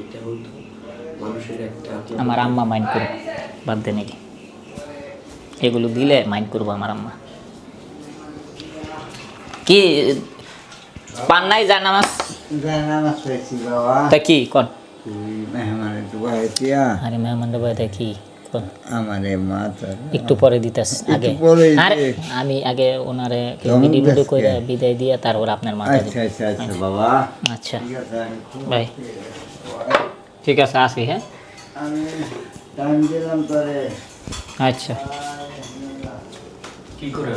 এটা হতো মানুষের একটা আমার আম্মা মাইন্ড করবে বাদ দেন এগুলো। দিলে মাইন্ড করব আমার আম্মা। কি পান নাই জানামাস জানামাস নামাজ বাবা। তা কি কন? মেহমানের দুবাই আরে মেহমান কি? কন আমারে মা একটু পরে আগে। আমি আগে ওনারে ভিডিও ভিডিও ব্যস্ত? বিদায় দিয়ে তারপর আপনার মাথা দিব। আচ্ছা আচ্ছা আচ্ছা বাবা। আচ্ছা। ঠিক আছে আসি হ্যাঁ? আমি টাইম দিলাম তোরে। আচ্ছা। কি করে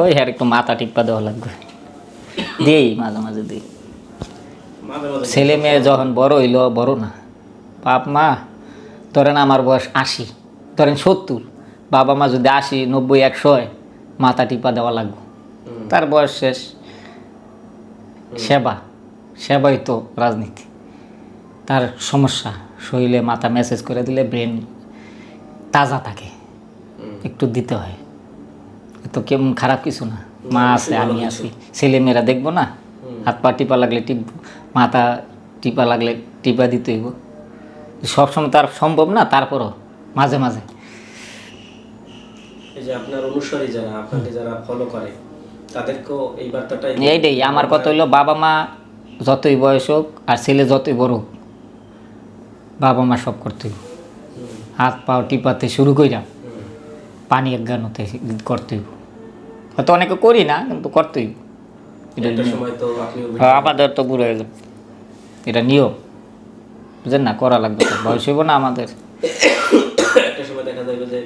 ওই আর একটু মাথা টিপ্পা দেওয়া লাগবে। দিই মাঝে মাঝে দিই। ছেলে মেয়ে যখন বড় হইল বড় না। বাপ মা ধরেন আমার বয়স আশি ধরেন সত্তর বাবা মা যদি আশি নব্বই একশো হয় মাথা টিপা দেওয়া লাগবে। তার বয়স শেষ। সেবা সেবাই তো রাজনীতি। তার সমস্যা শরীরে মাথা মেসেজ করে দিলে ব্রেন তাজা থাকে। একটু দিতে হয়। তো কেমন খারাপ কিছু না। মা আছে আমি আছি। ছেলে মেয়েরা দেখব না। হাত পা টিপা লাগলে টিপ মাথা টিপা লাগলে টিপা দিতে হইব সবসময় তার সম্ভব না তারপরও মাঝে মাঝে। এই যে আপনার অনুসারী যারা আপনাকে যারা ফলো করে তাদেরকেও এই বার্তাটাই এইটাই আমার কথা হইল বাবা মা যতই বয়স হোক আর ছেলে যতই বড় হোক বাবা মা সব করতে হাত পাও টিপাতে শুরু কইরা হুম, পানি একগানোতে করতে হইব। হয়তো অনেকে করি না কিন্তু করতেই। সময় তো আপনিও হ্যাঁ, আমাদের তো বুড়ো হয়ে গেল এটা নিয়ম। বুঝেন না করা লাগবে বয়স হইব না আমাদের। একটা সময় দেখা যাবে যে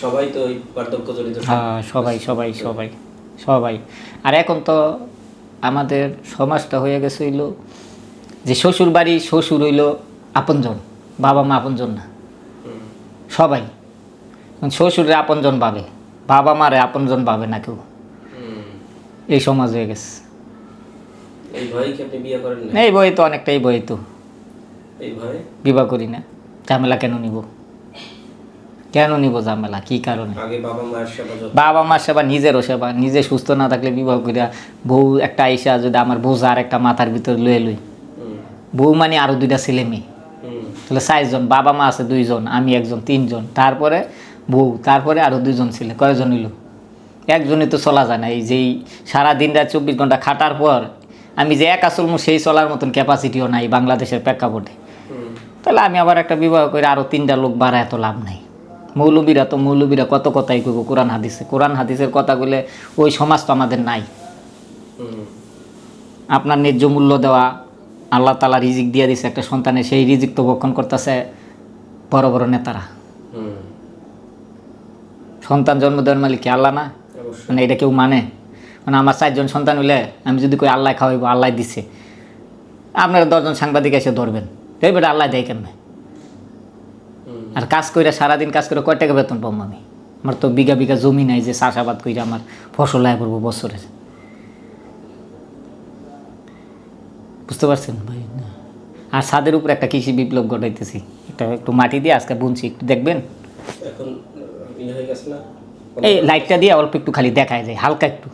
সবাই তো ওই বার্ধক্য জড়িত হ্যাঁ সবাই সবাই সবাই সবাই। আর এখন তো আমাদের সমাজটা হয়ে গেছে হইল যে শ্বশুর বাড়ি শ্বশুর হইল আপনজন বাবা মা আপনজন না। সবাই। শ্বশুরে আপনজন পাবে বাবা মারে আপনজন পাবে না কেউ। এই সমাজ হয়ে গেছে। এই ভয়ে বই তো অনেকটাই বই তো। বিবাহ করি না। ঝামেলা কেন নিব? কেন নিব ঝামেলা? কি কারণে? বাবা মার সেবা নিজেরও সেবা। নিজে সুস্থ না থাকলে বিবাহ করিয়া বউ একটা আইসা যদি আমার বোঝা আর একটা মাথার ভিতর লয়ে লই। বউ মানে আরও দুইটা ছেলে মেয়ে। তাহলে চারজন বাবা মা আছে দুইজন আমি একজন তিনজন। তারপরে বউ তারপরে আরও দুইজন ছেলে কয়জন হইল? একজনই তো চলা যায় না। এই যেই সারা দিন রাত চব্বিশ ঘণ্টা খাটার পর আমি যে একা চলমু সেই চলার মতন ক্যাপাসিটিও নাই বাংলাদেশের প্রেক্ষাপটে। তাহলে আমি আবার একটা বিবাহ করে আরও তিনটা লোক বাড়া এত লাভ নাই। মৌলবীরা তো মৌলবীরা কত কথাই কইব কোরআন হাদিসে। কোরআন হাদিসের কথাগুলো ওই সমাজ তো আমাদের নাই। আপনার ন্যায্য মূল্য দেওয়া আল্লাহ তালা রিজিক দিয়ে দিছে একটা সন্তানে সেই রিজিক তো ভক্ষণ করতেছে বড় বড় নেতারা। সন্তান জন্ম দেওয়ার মালিক কি আল্লাহ না? মানে এটা কেউ মানে? মানে আমার চারজন সন্তান হইলে আমি যদি কই আল্লাহ খাওয়াইব আল্লাহ দিছে। আপনারা দশজন সাংবাদিক এসে ধরবেন। এই বেটা আল্লাহ দেয় হুম, আর কাজ কইরা সারাদিন কাজ করে কয় টাকা বেতন পাবো আমি? আমার তো বিঘা বিঘা জমি নাই যে চাষাবাদ কইরা আমার ফসল আয় করব বছরে বুঝতে পারছেন ভাই? আর ছাদের উপরে একটা কৃষি বিপ্লব ঘটাইতেছি। এটা একটু মাটি দিয়ে আজকে বুনছি একটু দেখবেন? এই লাইটটা দিয়ে অল্প একটু খালি দেখায় যায় হালকা একটু।